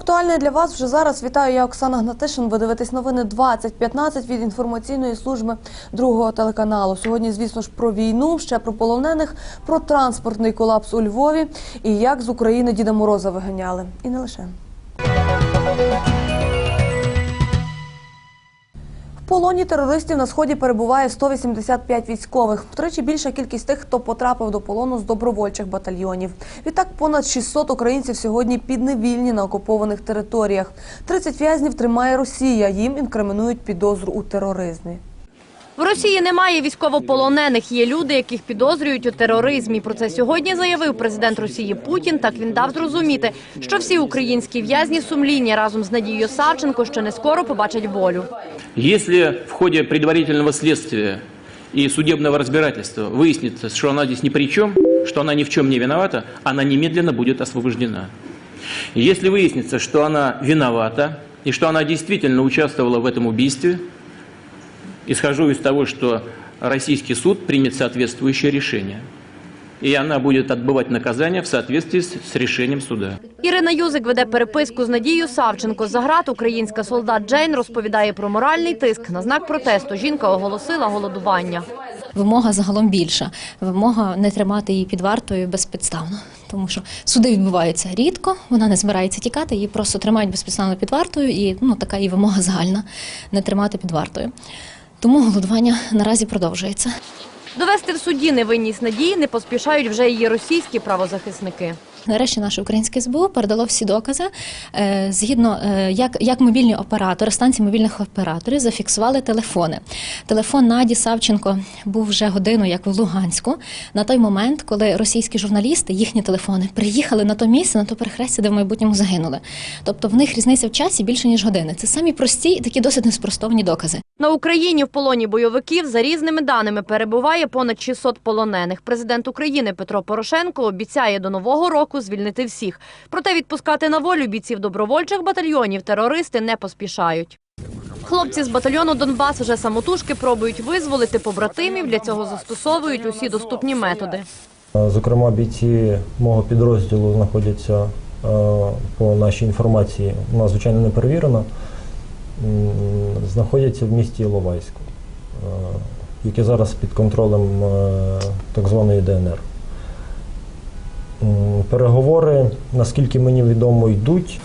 Актуальне для вас вже зараз вітаю я Оксана Гнатишин. Ви дивитесь новини 2015 від інформаційної служби другого телеканалу. Сьогодні, звісно ж, про війну, ще про полонених, про транспортний колапс у Львові і як з України Діда Мороза виганяли. І не лише. Полоні терористів на сході перебуває 185 військових. Втричі більша кількість тих, хто потрапив до полону з добровольчих батальйонів. Відтак понад 600 українців сьогодні підневільні на окупованих територіях. 30 в'язнів тримає Росія. Їм інкримінують підозру у тероризмі. В Росії немає військовополонених. Є люди, яких підозрюють у тероризмі. Про це сьогодні заявив президент Росії Путін. Так він дав зрозуміти, що всі українські в'язні сумління разом з Надією Савченко ще не скоро побачать волю. Если в ходе предварительного следствия и судебного разбирательства выяснится, что она здесь ни при чем, что она ни в чем не виновата, она немедленно будет освобождена. Если выяснится, что она виновата и что она действительно участвовала в этом убийстве, исхожу из того, что российский суд примет соответствующее решение. И она будет отбывать наказание в соответствии с с решением суда. Ірина Юзик веде переписку з Надією Савченко. За град українська солдат Джейн розповідає про моральний тиск. На знак протесту жінка оголосила голодування. Вимога загалом більша. Вимога не тримати її під вартою безпідставно, тому що суди відбуваються рідко, вона не збирається тікати, її просто тримають безпідставно під вартою, і ну така і вимога загальна не тримати під вартою. Тому голодування наразі продовжується. Довести в суді невинність Надії не поспішають вже її російські правозахисники. Нарешті наше українське СБУ передало всі докази, е, згідно е, як, як мобільні оператори, станції мобільних операторів зафіксували телефони. Телефон Наді Савченко був вже годину, як в Луганську, на той момент, коли російські журналісти, їхні телефони, приїхали на то місце, на то перехрестя, де в майбутньому загинули. Тобто в них різниця в часі більше ніж години. Це самі прості і такі досить неспростовні докази. На Україні в полоні бойовиків за різними даними перебуває понад 600 полонених. Президент України Петро Порошенко обіцяє до нового року звільнити всіх. Проте відпускати на волю бійців добровольчих батальйонів терористи не поспішають. Хлопці з батальйону Донбас вже самотужки пробують визволити побратимів. Для цього застосовують усі доступні методи. Зокрема, бійці мого підрозділу знаходяться е, по нашій інформації, вона звичайно не перевірена, знаходяться в місті Іловайську, е, яке зараз під контролем е, так званої ДНР. Переговори, наскільки мені відомо, йдуть.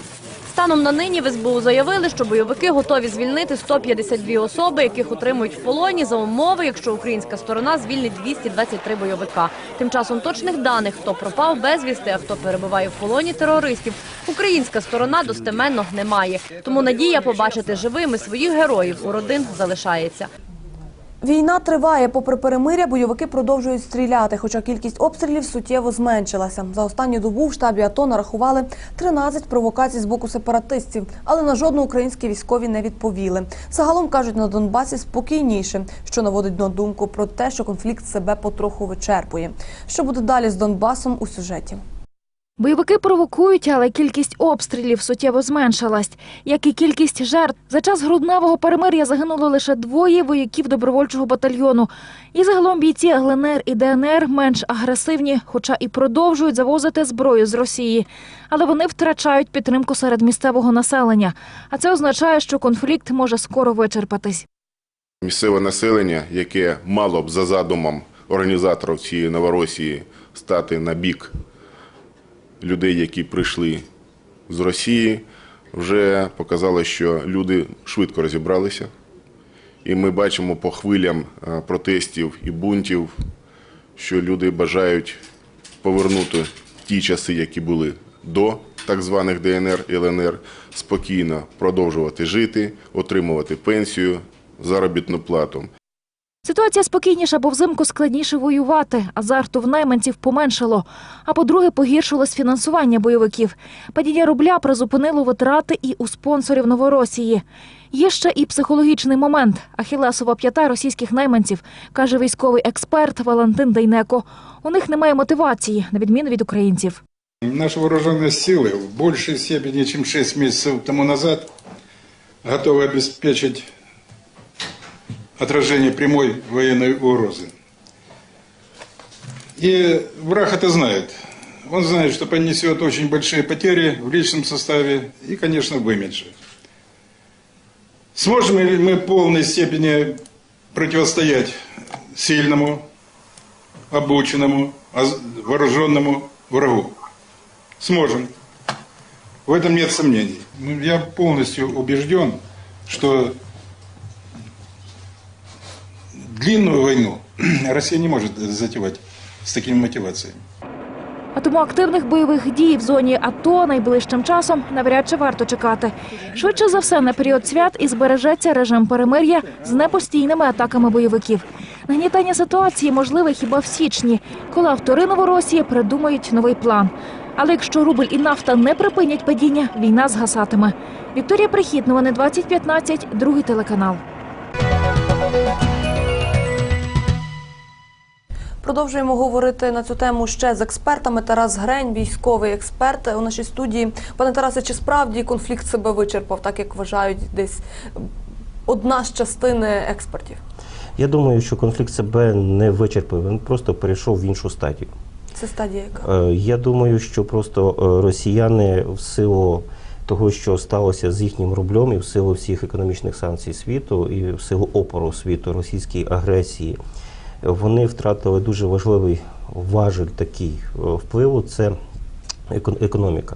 Станом на нині в СБУ заявили, що бойовики готові звільнити 152 особи, яких утримують в полоні за умови, якщо українська сторона звільнить 223 бойовика. Тим часом точних даних, хто пропав безвісти, а хто перебуває в полоні терористів, українська сторона достеменно не має. Тому надія побачити живими своїх героїв у родин залишається. Війна триває. Попри перемиря, бойовики продовжують стріляти, хоча кількість обстрілів суттєво зменшилася. За останню добу в штабі АТО нарахували 13 провокацій з боку сепаратистів, але на жодну українські військові не відповіли. Загалом кажуть, на Донбасі спокійніше, що наводить на думку про те, що конфлікт себе потроху вичерпує. Що буде далі з Донбасом у сюжеті? Бойовики провокують, але кількість обстрілів суттєво зменшилась, як і кількість жертв. За час грудневого перемир'я загинуло лише двоє вояків добровольчого батальйону. І загалом бійці ЛНР і ДНР менш агресивні, хоча і продовжують завозити зброю з Росії. Але вони втрачають підтримку серед місцевого населення. А це означає, що конфлікт може скоро вичерпатись. Місцеве населення, яке мало б за задумом організаторів цієї Новоросії стати на бік людей, які прийшли з Росії, вже показало, що люди швидко розібралися. І ми бачимо по хвилям протестів і бунтів, що люди бажають повернути ті часи, які були до так званих ДНР і ЛНР, спокійно продовжувати жити, отримувати пенсію, заробітну плату. Ситуація спокійніша, бо взимку складніше воювати. Азарту в найманців поменшало. А по-друге, погіршилось фінансування бойовиків. Падіння рубля призупинило витрати і у спонсорів Новоросії. Є ще і психологічний момент. Ахілесова п'ята російських найманців, каже військовий експерт Валентин Дейнеко. У них немає мотивації, на відміну від українців. Наши вооруженные силы в большей степени, чем 6 месяцев тому назад, готовы обеспечить отражение прямой военной угрозы. И враг это знает. Он знает, что понесет очень большие потери в личном составе и, конечно, в имидже. Сможем ли мы в полной степени противостоять сильному, обученному, вооруженному врагу? Сможем. В этом нет сомнений. Ну, Я полностью убежден, что длинную войну Россия не может затевать с такими мотивациями. А тому активних бойових дій в зоні АТО найближчим часом навряд чи варто чекати. Швидше за все, на період свят і збережеться режим перемир'я з непостійними атаками бойовиків. Нагнітання ситуації можливе хіба в січні, коли автори Новоросії придумають новий план. Але якщо рубль і нафта не припинять падіння, війна згасатиме. Вікторія Прихід, новини 2015, другий телеканал. Продовжуємо говорити на цю тему ще з експертами. Тарас Грень, військовий експерт у нашій студії. Пане Тарасе, чи справді конфлікт себе вичерпав, так як вважають десь одна з частини експертів? Я думаю, що конфлікт себе не вичерпав, він просто перейшов в іншу стадію. Це стадія яка? Е, Я думаю, що просто е, росіяни в силу того, що сталося з їхнім рублем, і в силу всіх економічних санкцій світу, і в силу опору світу російській агресії, вони втратили дуже важливий важель такий е, впливу це економіка.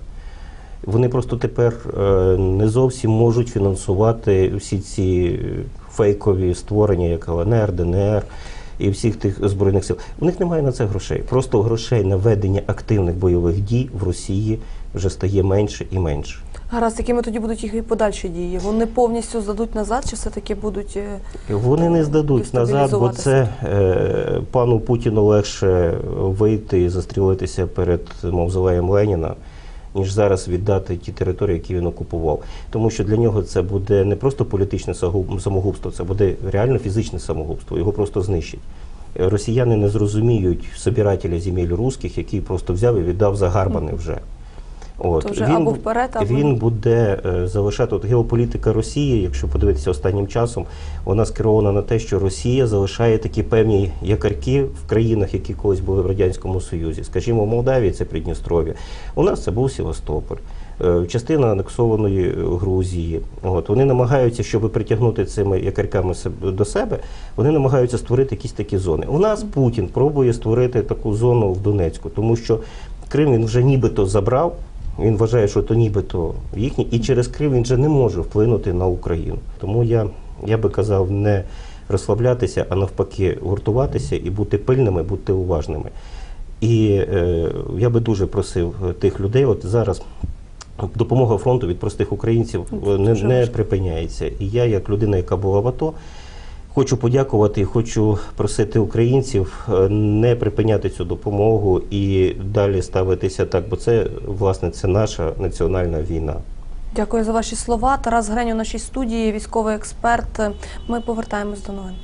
Вони просто тепер е, не зовсім можуть фінансувати всі ці е, фейкові створення, як ЛНР, ДНР і всіх тих збройних сил. У них немає на це грошей. Просто грошей на ведення активних бойових дій в Росії вже стає менше і менше. Гаразд, якими тоді будуть їх і подальші дії? Вони повністю здадуть назад, чи все-таки будуть е, Вони не здадуть назад, бо це е, пану Путіну легше вийти і застрілитися перед мавзолеєм Леніна, ніж зараз віддати ті території, які він окупував. Тому що для нього це буде не просто політичне самогубство, це буде реально фізичне самогубство. Його просто знищать. Е, Росіяни не зрозуміють собирателя земель русських, який просто взяв і віддав загарбаний вже. От. То вже або вперед, або- він буде е, залишати от геополітика Росії, якщо подивитися останнім часом, вона скерована на те, що Росія залишає такі певні якорки в країнах, які колись були в радянському Союзі. Скажімо, в Молдавії це Придністров'я. У нас це був Севастополь. е, Частина анексованої Грузії. От вони намагаються, щоб притягнути цими якорками себе- до себе, вони намагаються створити якісь такі зони. У нас Путін пробує створити таку зону в Донецьку, тому що Крим він вже нібито забрав. Він вважає, що то нібито їхнє, і через Крим він вже не може вплинути на Україну. Тому я, я би казав, не розслаблятися, а навпаки, гуртуватися і бути пильними, бути уважними. І е, я би дуже просив тих людей, от зараз допомога фронту від простих українців е, не, не припиняється. І я, як людина, яка була в АТО, Хочу подякувати хочу просити українців е, не припиняти цю допомогу і далі ставитися так, бо це власне це наша національна війна. Дякую за ваші слова. Тарас Грень у нашій студії, військовий експерт. Ми повертаємось до новин.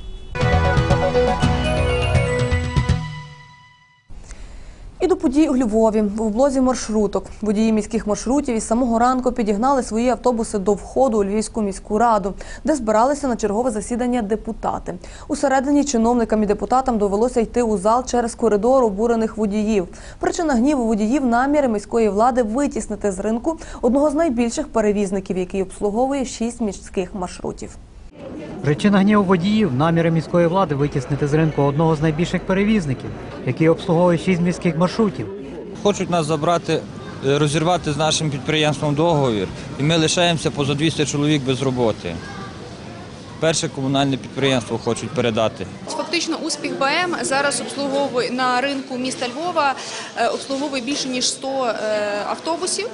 І до подій у Львові в блозі маршруток. Водії міських маршрутів із самого ранку підігнали свої автобуси до входу у Львівську міську раду, де збиралися на чергове засідання депутати. Усередині чиновникам і депутатам довелося йти у зал через коридор обурених водіїв. Причина гніву водіїв наміри міської влади витіснити з ринку одного з найбільших перевізників, який обслуговує шість міських маршрутів. Причина гніву водіїв наміри міської влади витіснити з ринку одного з найбільших перевізників, який обслуговує шість міських маршрутів. Хочуть нас забрати, е, розірвати з нашим підприємством договір, і ми лишаємося поза 200 чоловік без роботи. Перше комунальне підприємство хочуть передати. Фактично, успіх БМ зараз обслуговує на ринку міста Львова, е, обслуговує більше ніж 100 е, автобусів.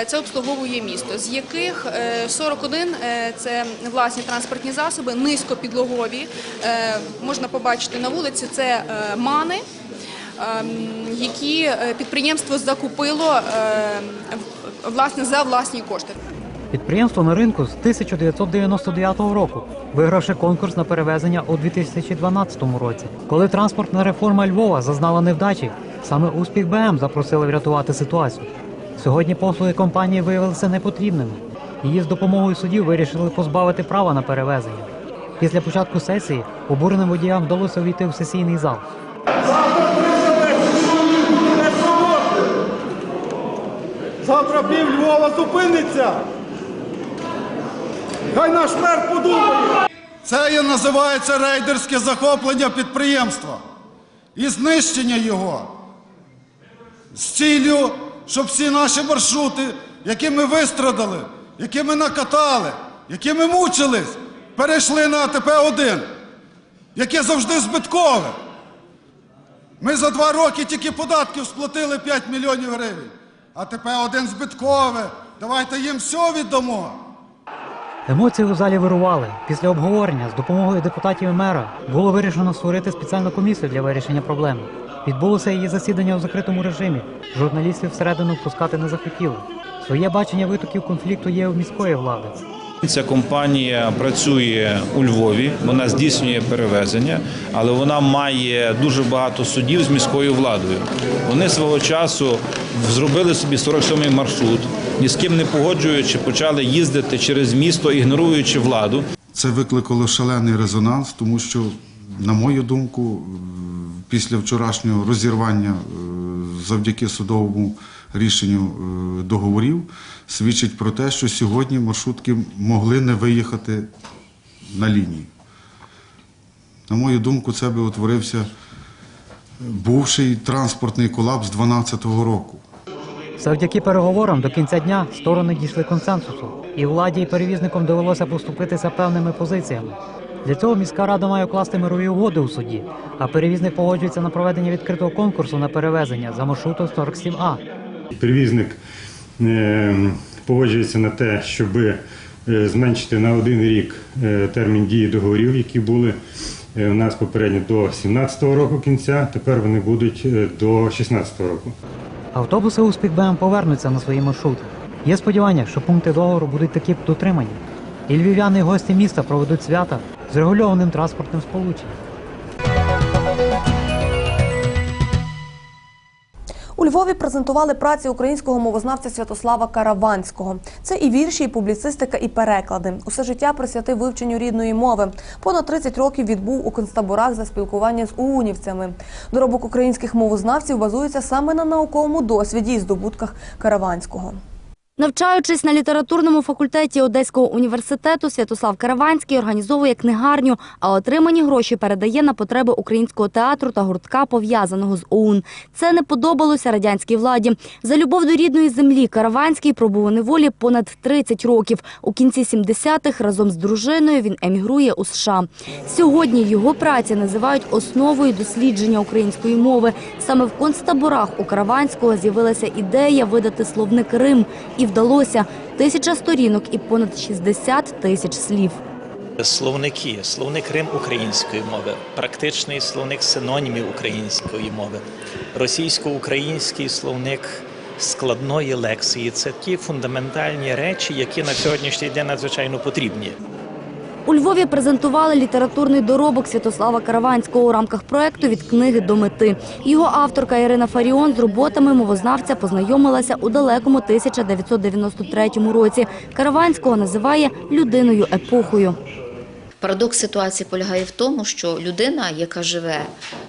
Е, Це обслуговує місто, з яких е, 41 е, – це власні транспортні засоби, низькопідлогові. Е, Можна побачити на вулиці, це е, мани, ем, які е, підприємство закупило е, власне за власні кошти. Підприємство на ринку з 1999 року, вигравши конкурс на перевезення у 2012 році. Коли транспортна реформа Львова зазнала невдачі, саме успіх БМ запросили врятувати ситуацію. Сьогодні послуги компанії виявилися непотрібними. Її з допомогою судів вирішили позбавити права на перевезення. Після початку сесії обуреним водіям вдалося увійти в сесійний зал. Завтра пів Львова зупиниться. Хай наш мер подумає. Це є називається рейдерське захоплення підприємства і знищення його з ціллю, щоб всі наші маршрути, які ми вистрадали, які ми накатали, які ми мучились, перейшли на АТП-1, яке завжди збиткове. Ми за два роки тільки податків сплатили 5 мільйонів гривень. АТП-1 збиткове. Давайте їм все віддамо. Емоції у залі вирували. Після обговорення з допомогою депутатів і мера було вирішено створити спеціальну комісію для вирішення проблеми. Відбулося її засідання у закритому режимі. Журналістів всередину впускати не захотіли. Своє бачення витоків конфлікту є у міської влади. Ця компанія працює у Львові, вона здійснює перевезення, але вона має дуже багато судів з міською владою. Вони свого часу зробили собі 47-й маршрут, ні з ким не погоджуючи, почали їздити через місто, ігноруючи владу. Це викликало шалений резонанс, тому що, на мою думку, після вчорашнього розірвання е, завдяки судовому рішенню е, договорів свідчить про те, що сьогодні маршрутки могли не виїхати на лінії. На мою думку, це би утворився бувший транспортний колапс 2012 року. Завдяки переговорам до кінця дня сторони дійшли консенсусу, і владі і перевізникам довелося поступитися певними позиціями. Для цього міська рада має укласти мирові угоди у суді, а перевізник погоджується на проведення відкритого конкурсу на перевезення за маршрутом 47А. Перевізник е, погоджується на те, щоб е, зменшити на один рік е, термін дії договорів, які були у нас попередньо до 2017 року кінця. Тепер вони будуть до 2016 року. Автобуси успіх БМ повернуться на свої маршрути. Є сподівання, що пункти договору будуть такі дотримані. І львів'яни і гості міста проведуть свята з регульованим транспортним сполученням. Львові презентували праці українського мовознавця Святослава Караванського. Це і вірші, і публіцистика, і переклади. Усе життя присвятив вивченню рідної мови. Понад 30 років відбув у концтаборах за спілкування з уунівцями. Доробок українських мовознавців базується саме на науковому досвіді і здобутках Караванського. Навчаючись на літературному факультеті Одеського університету, Святослав Караванський організовує книгарню, а отримані гроші передає на потреби українського театру та гуртка, пов'язаного з ОУН. Це не подобалося радянській владі. За любов до рідної землі Караванський пробув у неволі понад 30 років. У кінці 70-х разом з дружиною він емігрує у США. Сьогодні його праці називають основою дослідження української мови. Саме в концтаборах у Караванського з'явилася ідея видати словник Рим. І вдалося тисяча сторінок і понад 60 тисяч слів. Словники, словник Рим української мови, практичний словник синонімів української мови, російсько-український словник складної лексії. Це ті фундаментальні речі, які на сьогоднішній день надзвичайно потрібні. У Львові презентували літературний доробок Святослава Караванського у рамках проекту від книги до мети. Його авторка Ірина Фаріон з роботами мовознавця познайомилася у далекому 1993 році. Караванського називає людиною епохою. Парадокс ситуації полягає в тому, що людина, яка живе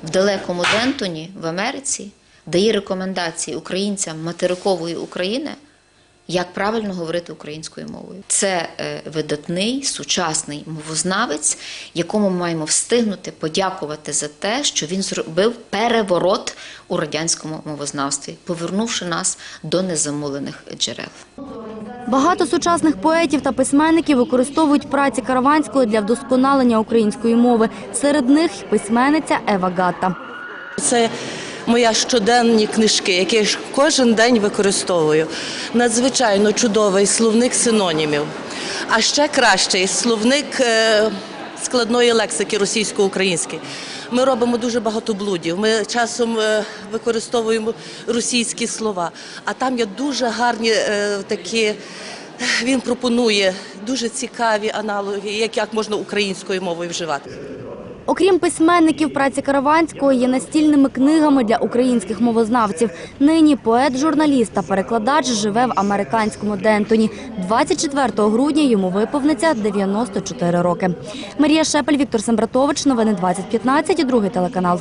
в далекому Дентоні в Америці, дає рекомендації українцям материкової України, як правильно говорити українською мовою. Це е, видатний сучасний мовознавець, якому ми маємо встигнути подякувати за те, що він зробив переворот у радянському мовознавстві, повернувши нас до незамулених джерел. Багато сучасних поетів та письменників використовують праці Караванського для вдосконалення української мови. Серед них письменниця Ева Гатта. Це мої щоденні книжки, які я кожен день використовую. Надзвичайно чудовий словник синонімів. А ще кращий словник е, складної лексики російсько-української. Ми робимо дуже багато блудів. Ми часом е, використовуємо російські слова, а там є дуже гарні е, такі. Він пропонує дуже цікаві аналоги, як, як можна українською мовою вживати. Окрім письменників, праці Караванського є настільними книгами для українських мовознавців. Нині поет, журналіст та перекладач живе в американському Дентоні. 24 грудня йому виповниться 94 роки. Марія Шепель, Віктор Сембратович. Новини 2015. Другий телеканал.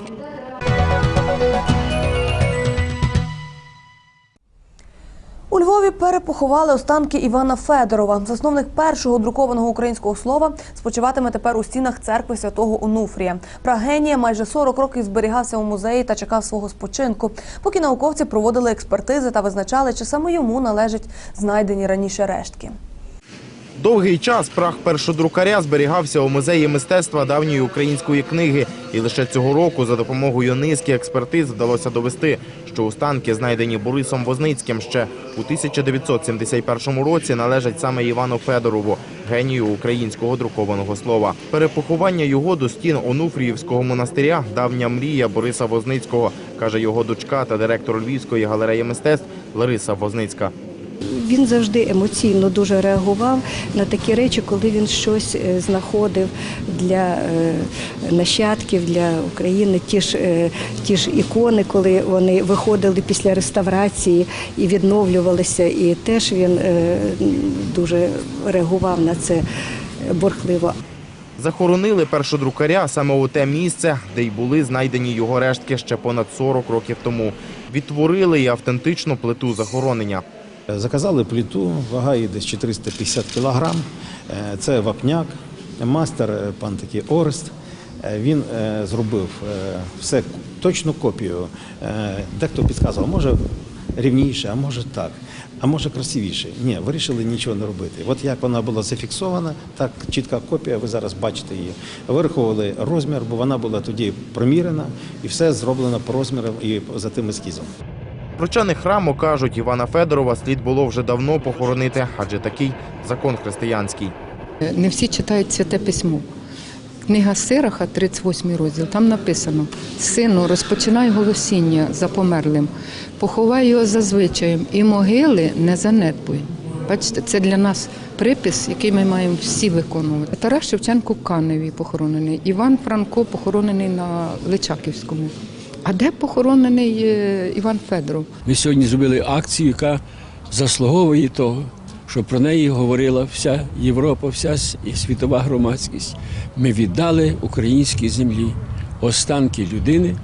Львові перепоховали останки Івана Федорова. Засновник першого друкованого українського слова спочиватиме тепер у стінах церкви святого Онуфрія. Прагенія майже 40 років зберігався у музеї та чекав свого спочинку, поки науковці проводили експертизи та визначали, чи саме йому належать знайдені раніше рештки. Довгий час прах першодрукаря зберігався у музеї мистецтва давньої української книги, і лише цього року за допомогою низки експертиз вдалося довести, що останки, знайдені Борисом Возницьким ще у 1971 році, належать саме Івану Федорову, генію українського друкованого слова. Перепоховання його до стін Онуфріївського монастиря давня мрія Бориса Возницького, каже його дочка та директор Львівської галереї мистецтв Лариса Возницька. Він завжди емоційно дуже реагував на такі речі, коли він щось е, знаходив для е, нащадків, для України. Ті ж, е, ті ж ікони, коли вони виходили після реставрації і відновлювалися, і теж він дуже реагував на це борхливо. Захоронили першодрукаря саме у те місце, де й були знайдені його рештки ще понад 40 років тому. Відтворили і автентичну плиту захоронення. Заказали плиту, вага її десь 450 кілограм. Е, Це вапняк, мастер е, пан такий Орест. Е, Він е, зробив е, все точну копію. Е, Дехто підказував, може рівніше, а може так, а може красивіше. Ні, вирішили нічого не робити. От як вона була зафіксована, так чітка копія, ви зараз бачите її. Вираховували розмір, бо вона була тоді промірена і все зроблено по розмірам і за тим ескізом. Прочани храму кажуть, Івана Федорова слід було вже давно похоронити, адже такий закон християнський. Не всі читають святе письмо. Книга Сираха, 38 розділ, там написано: Сину, розпочинай голосіння за померлим, поховай його за звичаєм, і могили не занедбуй. Бачите, це для нас припис, який ми маємо всі виконувати. Тарас Шевченко в Каневі похоронений, Іван Франко похоронений на Личаківському. А де похоронений е, Іван Федоров? Ми сьогодні зробили акцію, яка заслуговує того, щоб про неї говорила вся Європа, вся світова громадськість. Ми віддали українській землі останки людини,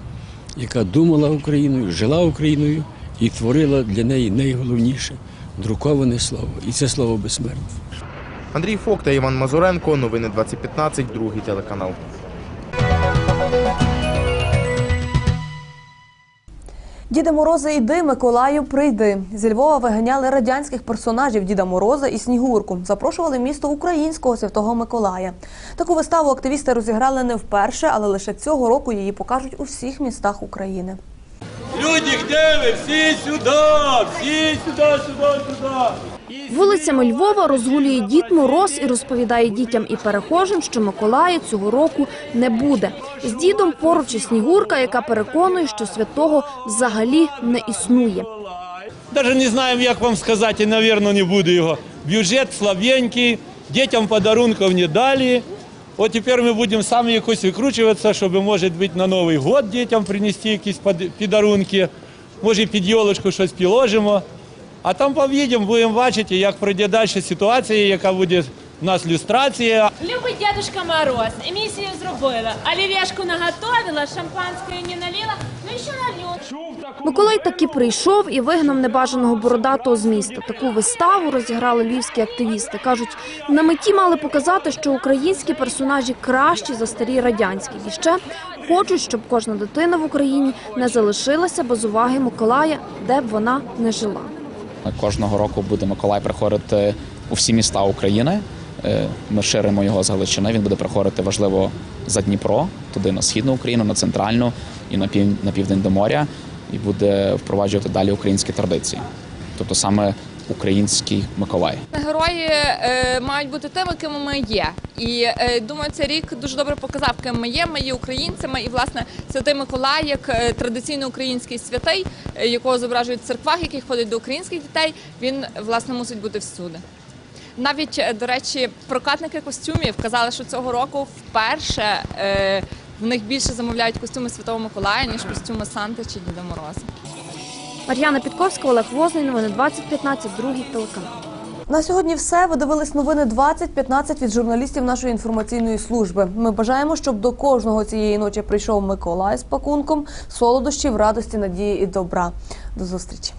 яка думала Україною, жила Україною і творила для неї найголовніше друковане слово. І це слово безсмертне. Андрій Фок та Іван Мазуренко. Новини 2015, другий телеканал. Діда Морози йди, Миколаю, прийди. Зі Львова виганяли радянських персонажів Діда Мороза і Снігурку. Запрошували місто українського святого Миколая. Таку виставу активісти розіграли не вперше, але лише цього року її покажуть у всіх містах України. Люди, де ви? Всі сюди! Всі сюди, сюди, сюди! Вулицями Львова розгулює Дід Мороз і розповідає дітям і перехожим, що Миколая цього року не буде. З дідом поруч і Снігурка, яка переконує, що святого взагалі не існує. Даже не знаємо, як вам сказати, і, мабуть, не буду його. Бюджет слабенький, дітям подарунків не дали. От тепер ми будемо самі якось викручуватися, щоб, може бути, на Новий год дітям принести якісь підарунки. Може, під йолочку щось підложимо. А там поб'їдемо, будемо бачити, як пройде далі ситуація, яка буде у нас люстрація. Любить дядушка Мороз, емісію зробила, олів'яшку наготовила, шампанської не налила, ну і ще налью. Миколай таки прийшов і вигнав небажаного бородатого з міста. Таку виставу розіграли львівські активісти. Кажуть, на меті мали показати, що українські персонажі кращі за старі радянські. І ще хочуть, щоб кожна дитина в Україні не залишилася без уваги Миколая, де б вона не жила. Кожного року буде Миколай приходити у всі міста України. Е, Ми ширимо його з Галичини. Він буде приходити важливо за Дніпро, туди на східну Україну, на центральну і на пів на південь до моря, і буде впроваджувати далі українські традиції. Тобто саме український Миколай. Герої е, мають бути тими, ким ми є. І е, думаю, цей рік дуже добре показав, ким ми є. Ми є українцями. І власне Святий Миколай, як е, традиційно український святий, е, якого зображують в церквах, який ходить до українських дітей. Він власне мусить бути всюди. Навіть, е, до речі, прокатники костюмів казали, що цього року вперше е, в них більше замовляють костюми Святого Миколая, ніж костюми Санти чи Діда Мороза. Мар'яна Підковська, Олег Возний, новини 2015, другий телеканал. На сьогодні все. Ви дивились новини 2015 від журналістів нашої інформаційної служби. Ми бажаємо, щоб до кожного цієї ночі прийшов Миколай з пакунком солодощів, радості, надії і добра. До зустрічі.